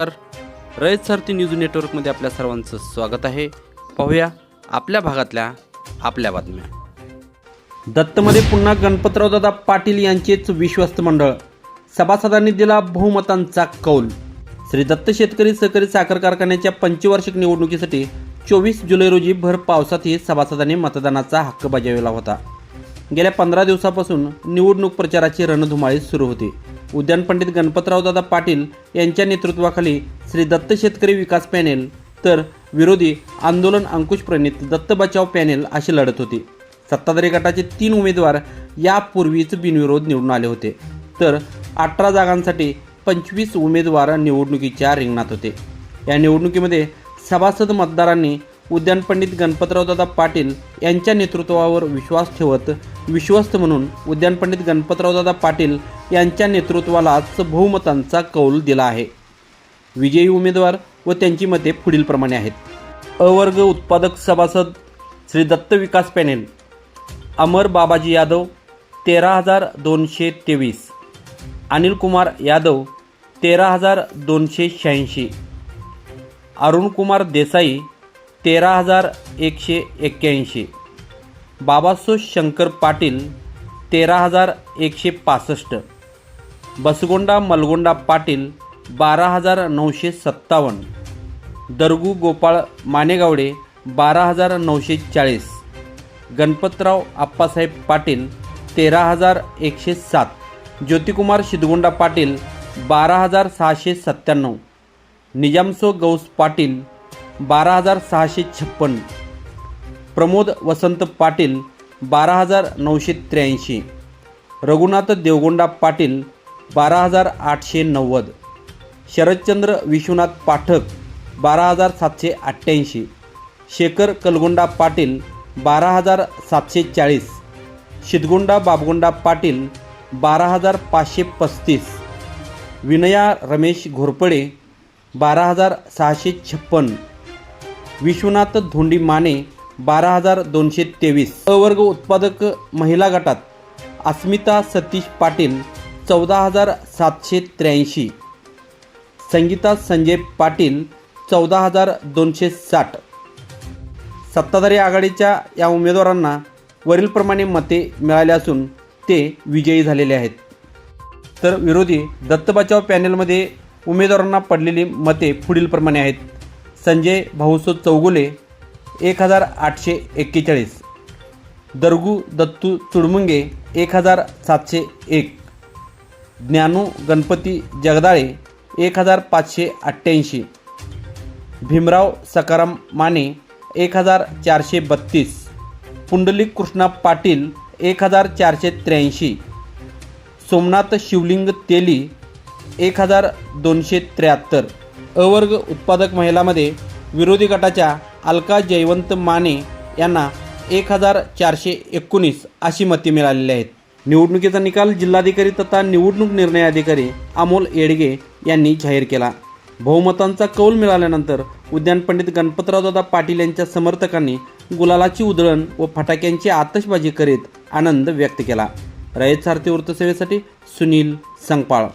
तर रयत सारथी न्यूज नेटवर्कमध्ये आपल्या सर्वांचं स्वागत आहे. पाहूया आपल्या भागातल्या आपल्या बातम्या. दत्तमध्ये पुन्हा गणपतराव दादा पाटील यांचेच विश्वस्त मंडळ. सभासदांनी दिला बहुमतांचा कौल. श्री दत्त शेतकरी सहकारी साखर कारखान्याच्या पंचवार्षिक निवडणुकीसाठी चोवीस जुलै रोजी भर पावसातही सभासदांनी मतदानाचा हक्क बजावला होता. गेल्या पंधरा दिवसापासून निवडणूक प्रचाराची रणधुमाळी सुरू होती. उद्यान पंडित गणपतरावदादा पाटील यांच्या नेतृत्वाखाली श्री दत्त शेतकरी विकास पॅनेल तर विरोधी आंदोलन अंकुश प्रणित दत्त बचाव पॅनेल अशी लढत होती. सत्ताधारी गटाचे तीन उमेदवार यापूर्वीच बिनविरोध निवडून आले होते. तर अठरा जागांसाठी पंचवीस उमेदवार निवडणुकीच्या रिंगणात होते. या निवडणुकीमध्ये सभासद मतदारांनी उद्यान पंडित गणपतरावदादा पाटील यांच्या नेतृत्वावर विश्वास ठेवत विश्वस्त म्हणून उद्यान पंडित गणपतरावदादा पाटील यांच्या नेतृत्वालाच बहुमतांचा कौल दिला आहे. विजयी उमेदवार व त्यांची मते पुढीलप्रमाणे आहेत. अवर्ग उत्पादक सभासद श्री दत्त विकास पॅनेल अमर बाबाजी यादव तेरा हजार दोनशे तेवीस अनिल कुमार यादव तेरा हजार दोनशे शहाऐंशी अरुणकुमार देसाई तेरा हजार एकशे एक्क्याऐंशी. बाबासो शंकर पाटील तेरा हजार एकशे पासष्ट. बसगोंडा मलगोंडा पाटील बारा हजार नऊशे सत्तावन्न. दरगू गोपाळ मानेगावडे बारा हजार नऊशे चाळीस. गणपतराव आप्पासाहेब पाटील तेरा हजार एकशे सात. ज्योतिकुमार शिदगोंडा पाटील बारा हजार सहाशे सत्त्याण्णव. निजामसो गौस पाटील बारा हजार सहाशे छप्पन्न प्रमोद वसंत पाटील बारा हजार नऊशे त्र्याऐंशी. रघुनाथ देवगोंडा पाटील बारा हजार आठशे नव्वद. शरदचंद्र विश्वनाथ पाठक बारा हजार सातशे अठ्ठ्याऐंशी. शेखर कलगोंडा पाटील बारा हजार सातशे चाळीस. शिदगोंडा बाबगोंडा पाटील बारा हजार पाचशे पस्तीस. विनया रमेश घोरपडे बारा हजार सहाशे छप्पन. विश्वनाथ धोंडी माने बारा हजार दोनशे तेवीस. अवर्ग उत्पादक महिला गटात अस्मिता सतीश पाटील चौदा हजार सातशे त्र्याऐंशी. संगीता संजय पाटील चौदा हजार दोनशे साठ. सत्ताधारी आघाडीच्या या उमेदवारांना वरीलप्रमाणे मते मिळाले असून ते विजयी झालेले आहेत. तर विरोधी दत्तबचाव पॅनेलमध्ये उमेदवारांना पडलेली मते पुढीलप्रमाणे आहेत. संजय भाऊसो चौगुले एक हजार आठशे एक्केचाळीस. दर्गू दत्तू चुडमुंगे एक हजार सातशे एक. ज्ञानू गणपती जगदाळे एक हजार पाचशे अठ्ठ्याऐंशी. भीमराव सकाराम माने एक हजार चारशे बत्तीस. पुंडलिक कृष्णा पाटील एक हजार चारशे त्र्याऐंशी. सोमनाथ शिवलिंग तेली एक हजार दोनशे त्र्याहत्तर. अवर्ग उत्पादक महिलामध्ये विरोधी गटाच्या अलका जयवंत माने यांना एक हजार चारशे एकोणीस अशी मते मिळालेली आहेत. निवडणुकीचा निकाल जिल्हाधिकारी तथा निवडणूक निर्णय अधिकारी अमोल येडगे यांनी जाहीर केला. बहुमतांचा कौल मिळाल्यानंतर उद्यान पंडित गणपतरावदादा पाटील यांच्या समर्थकांनी गुलालाची उधळण व फटाक्यांची आतषबाजी करीत आनंद व्यक्त केला. रयत सारथी वृत्तसेवेसाठी सुनील संगपाळ.